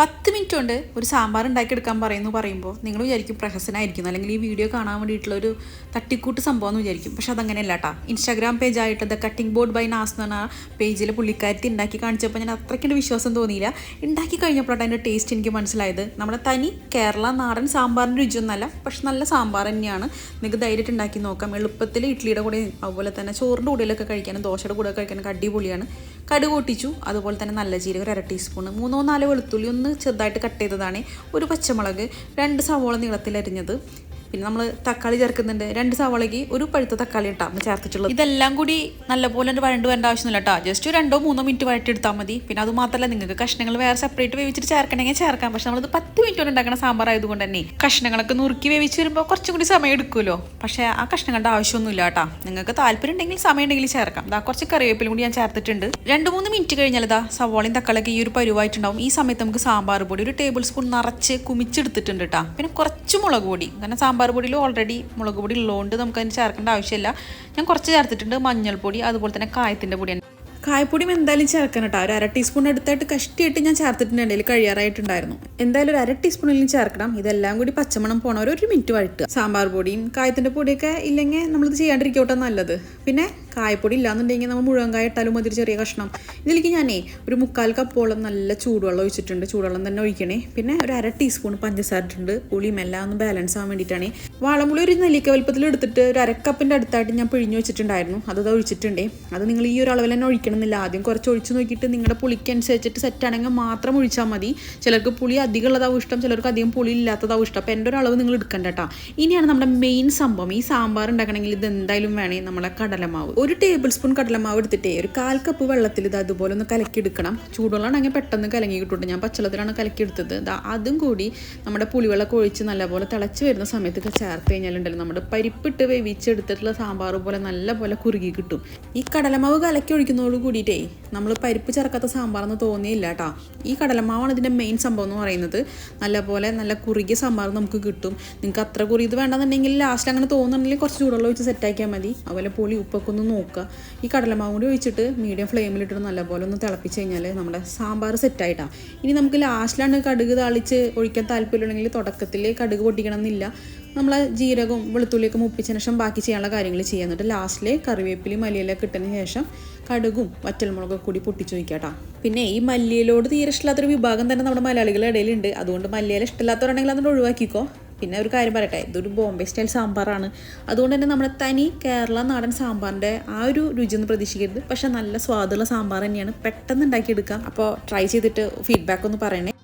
പത്ത് മിനിറ്റ് കൊണ്ട് ഒരു സാമ്പാർ ഉണ്ടാക്കിയെടുക്കാൻ പറയുന്നു പറയുമ്പോൾ. നിങ്ങൾ വിചാരിക്കും പ്രഹസനായിരിക്കും അല്ലെങ്കിൽ ഈ വീഡിയോ കാണാൻ വേണ്ടിയിട്ടുള്ള ഒരു തട്ടിക്കൂട്ട് സംഭവം എന്ന് വിചാരിക്കും. പക്ഷെ അതങ്ങനെയല്ല കേട്ടോ Instagram പേജായിട്ട് the cutting board by Nas എന്ന് പറഞ്ഞ പേജിൽ പുള്ളിക്കാരത്തി ഉണ്ടാക്കി കാണിച്ചപ്പോൾ ഞാൻ അത്രയ്ക്കൊരു വിശ്വാസം തോന്നിയില്ല. ഉണ്ടാക്കി കഴിഞ്ഞപ്പോഴാണ് അതിന്റെ ടേസ്റ്റ് എനിക്ക് മനസ്സിലായത്. നമ്മുടെ തനി കേരള നാടൻ സാമ്പാറിന്റെ രുചിയൊന്നല്ല പക്ഷെ നല്ല സാമ്പാർ തന്നെയാണ്. നിങ്ങൾക്ക് ധൈര്യമായിട്ട് ഉണ്ടാക്കി നോക്കാം. എളുപ്പത്തിൽ ഇഡ്ഡലിയുടെ കൂടെ അതുപോലെ തന്നെ ചോറിന്റെ കൂടെയൊക്കെ കഴിക്കാനും ദോശയുടെ കൂടെ കഴിക്കാനൊക്കെ അടിപൊളിയാണ്. കടുക് പൊട്ടിച്ചു അതുപോലെ തന്നെ നല്ല ജീരകം ഒരു അര ടീസ്പൂൺ മൂന്നോ നാലോ വെളുത്തുള്ളി ഒന്ന് ചെറുതായിട്ട് കട്ട് ചെയ്തതാണ്. ഒരു പച്ചമുളക് രണ്ട് സവോള നീളത്തിലരിഞ്ഞത് പിന്നെ നമ്മൾ തക്കാളി ചേർക്കുന്നുണ്ട്. രണ്ട് സവാളയ്ക്ക് ഒരു പഴുത്ത തക്കാളി ഇട്ടാ ചേർത്തിട്ടുള്ളത്. ഇതെല്ലാം കൂടി നല്ലപോലെ വഴണ്ട് വരേണ്ട ആവശ്യമൊന്നുമില്ല കേട്ടോ ജസ്റ്റ് രണ്ടോ മൂന്നോ മിനിറ്റ് വഴറ്റെടുത്താൽ മതി. പിന്നെ അത് മാത്രമല്ല നിങ്ങൾക്ക് കഷ്ണങ്ങൾ വേറെ സെപ്പറേറ്റ് വേവിച്ചിട്ട് ചേർക്കണമെങ്കിൽ ചേർക്കാം. പക്ഷെ നമ്മളത് പത്ത് മിനിറ്റ് കൊണ്ട് ഉണ്ടാക്കുന്ന സാമ്പാർ ആയതുകൊണ്ട് തന്നെ കഷ്ണങ്ങളൊക്കെ നുറുക്കി വേവിച്ച് വരുമ്പോൾ കുറച്ചും കൂടി സമയം എടുക്കുമല്ലോ. പക്ഷേ ആ കഷ്ണങ്ങളുടെ ആവശ്യമൊന്നുമില്ല കേട്ടോ നിങ്ങൾക്ക് താല്പര്യം ഉണ്ടെങ്കിൽ സമയം ഉണ്ടെങ്കിൽ ചേർക്കാം. ദാ കുറച്ച് കറിവേപ്പിലും കൂടി ഞാൻ ചേർത്തിട്ടുണ്ട്. രണ്ട് മൂന്ന് മിനിറ്റ് കഴിഞ്ഞാൽ ഇതാ സവാളയും തക്കാളിയൊക്കെ ഈ ഒരു പരുവായിട്ടുണ്ടാവും. ഈ സമയത്ത് നമുക്ക് സാമ്പാർ പൊടി ഒരു ടേബിൾ സ്പൂൺ നിറച്ച് കുമിച്ചെടുത്തിട്ടുണ്ട് കേട്ടോ പിന്നെ കുറച്ച് മുളക് പൊടി. കാരണം സാമ്പാർ പൊടിയിൽ ഓൾറെഡി മുളക് പൊടി ഉള്ളതുകൊണ്ട് നമുക്ക് അതിന് ചേർക്കേണ്ട ആവശ്യമില്ല. ഞാൻ കുറച്ച് ചേർത്തിട്ടുണ്ട് മഞ്ഞൾപ്പൊടി അതുപോലെ തന്നെ കായത്തിന്റെ പൊടിയാണ് കായപ്പൊടിയും എന്തായാലും ചേർക്കണം കേട്ടോ. ഒരു അര ടീസ്പൂൺ എടുത്തായിട്ട് കഷ്ടിയായിട്ട് ഞാൻ ചേർത്തിട്ടുണ്ടെങ്കിൽ കഴിയാറായിട്ടുണ്ടായിരുന്നു. എന്തായാലും ഒരു അര ടീസ്പൂണിലും ചേർക്കണം. ഇതെല്ലാം കൂടി പച്ചമണം പോണവർ ഒരു മിനിറ്റ് വഴട്ടുക സാമ്പാർ പൊടിയും കായത്തിന്റെ പൊടിയൊക്കെ ഇല്ലെങ്കിൽ നമ്മളിത് ചെയ്യാണ്ടിരിക്കോട്ടെ നല്ലത്. പിന്നെ കായപ്പൊടി ഇല്ലാന്നുണ്ടെങ്കിൽ നമ്മൾ മുഴുവൻ കായ ഇട്ടാലും മതി ചെറിയ കഷ്ണം. ഇതിലേക്ക് ഞാനേ ഒരു മുക്കാൽ കപ്പോളം നല്ല ചൂടുവെള്ളം ഒഴിച്ചിട്ടുണ്ട്. ചൂടുവെള്ളം തന്നെ ഒഴിക്കണേ. പിന്നെ ഒരു അര ടീസ്പൂൺ പഞ്ചസാര ഇട്ടുണ്ട് പുളിയും എല്ലാം ഒന്ന് ബാലൻസ് ആവാൻ വേണ്ടിയിട്ടാണ്. വാളമ്പുളി ഒരു നെല്ലിക്ക വലുപ്പത്തിൽ എടുത്തിട്ട് ഒരു അരക്കപ്പിന്റെ അടുത്തായിട്ട് ഞാൻ പിഴിഞ്ഞു വെച്ചിട്ടുണ്ടായിരുന്നു. അത് ദാ ഒഴിച്ചിട്ടുണ്ടേ. അത് നിങ്ങൾ ഈ ഒരു അളവിൽ തന്നെ ഒഴിക്കണമെന്നില്ല. ആദ്യം കുറച്ച് ഒഴിച്ച് നോക്കിയിട്ട് നിങ്ങളുടെ പുളിക്ക് അനുസരിച്ചിട്ട് സെറ്റ് ആണെങ്കിൽ മാത്രം ഒഴിച്ചാൽ മതി. ചിലർക്ക് പുളി അധികം ഉള്ളതാവും ഇഷ്ടം ചിലർക്ക് അധികം പുളി ഇല്ലാത്തതാവും ഇഷ്ടം. അപ്പോൾ എന്റെ ഒരു അളവ് നിങ്ങൾ എടുക്കണ്ട കേട്ടോ ഇനിയാണ് നമ്മുടെ മെയിൻ സംഭവം. ഈ സാമ്പാർ ഉണ്ടാക്കണമെങ്കിൽ ഇത് എന്തായാലും വേണേ. നമ്മളെ കടലമാവ്. ഒരു ടേബിൾ സ്പൂൺ കടലമാവ് എടുത്തിട്ടേ ഒരു കാൽ കപ്പ് വെള്ളത്തിൽ ഇത് അതുപോലെ ഒന്ന് കലക്കിയെടുക്കണം. ചൂടുവെള്ളമാണെങ്കിൽ പെട്ടെന്ന് കലങ്ങി കിട്ടും ഞാൻ പച്ചവെള്ളത്തിലാണ് കലക്കിയെടുത്തത്. അതും കൂടി നമ്മുടെ പുളിവെള്ളമൊക്കെ ഒഴിച്ച് നല്ലപോലെ തിളച്ച് വരുന്ന സമയത്തൊക്കെ ചേർത്ത് കഴിഞ്ഞാലുണ്ടല്ലോ നമ്മുടെ പരിപ്പിട്ട് വേവിച്ചെടുത്തിട്ടുള്ള സാമ്പാർ പോലെ നല്ലപോലെ കുറുകി കിട്ടും. ഈ കടലമാവ് കലക്കി ഒഴിക്കുന്നതോട് കൂടിയിട്ടേ നമ്മൾ പരിപ്പ് ചേർക്കാത്ത സാമ്പാറെന്ന് തോന്നിയില്ല കേട്ടോ. ഈ കടലമാവാണ് ഇതിന്റെ മെയിൻ സംഭവം എന്ന് പറയുന്നത്. നല്ലപോലെ നല്ല കുറുകിയ സാമ്പാർ നമുക്ക് കിട്ടും. നിങ്ങൾക്ക് അത്ര കുറിയത് വേണ്ടെന്നുണ്ടെങ്കിൽ ലാസ്റ്റ് അങ്ങനെ തോന്നുന്നുണ്ടെങ്കിൽ കുറച്ച് ചൂടുള്ള ഒഴിച്ച് സെറ്റാക്കിയാൽ മതി. അതുപോലെ പുളി ഉപ്പൊക്കെ ഒന്ന് നോക്കുക. ഈ കടലമാവ് കൂടി ഒഴിച്ചിട്ട് മീഡിയം ഫ്ലെയിമിലിട്ടിട്ട് നല്ലപോലെ ഒന്ന് തിളപ്പിച്ച് കഴിഞ്ഞാൽ നമ്മുടെ സാമ്പാർ സെറ്റായിട്ടാണ് ഇനി നമുക്ക് ലാസ്റ്റിലാണ് കടുക് താളിച്ച് ഒഴിക്കാൻ താല്പര്യമുണ്ടെങ്കിൽ തുടക്കത്തിൽ കടുക് പൊട്ടിക്കണം എന്നില്ല നമ്മൾ ജീരകവും വെളുത്തുള്ളിയൊക്കെ മുപ്പിച്ചതിന് ശേഷം ബാക്കി ചെയ്യാനുള്ള കാര്യങ്ങൾ ചെയ്യാം എന്നിട്ട് ലാസ്റ്റിൽ കറിവേപ്പിലയും മല്ലിയിലൊക്കെ ഇട്ടതിന് ശേഷം കടുകും വറ്റൽമുളകൊക്കെ കൂടി പൊട്ടിച്ചു വയ്ക്കാട്ടോ പിന്നെ ഈ മല്ലിയിലോട് തീരെ ഇഷ്ടമില്ലാത്തൊരു വിഭാഗം തന്നെ നമ്മുടെ മലയാളികളുടെ ഇടയിലുണ്ട്. അതുകൊണ്ട് മല്ലിയില ഇഷ്ടമില്ലാത്തവരാണെങ്കിൽ അതുകൊണ്ട് ഒഴിവാക്കിക്കോ. പിന്നെ ഒരു കാര്യം പറയട്ടെ ഇതൊരു ബോംബെ സ്റ്റൈൽ സാമ്പാറാണ്. അതുകൊണ്ട് തന്നെ നമ്മുടെ തനി കേരള നാടൻ സാമ്പാറിന്റെ ആ ഒരു രുചി ഒന്ന് പ്രതീക്ഷിക്കരുത്. പക്ഷെ നല്ല സ്വാദുള്ള സാമ്പാർ തന്നെയാണ് പെട്ടെന്ന് ഉണ്ടാക്കിയെടുക്കാം അപ്പോൾ ട്രൈ ചെയ്തിട്ട് ഫീഡ്ബാക്ക് ഒന്ന് പറയണേ.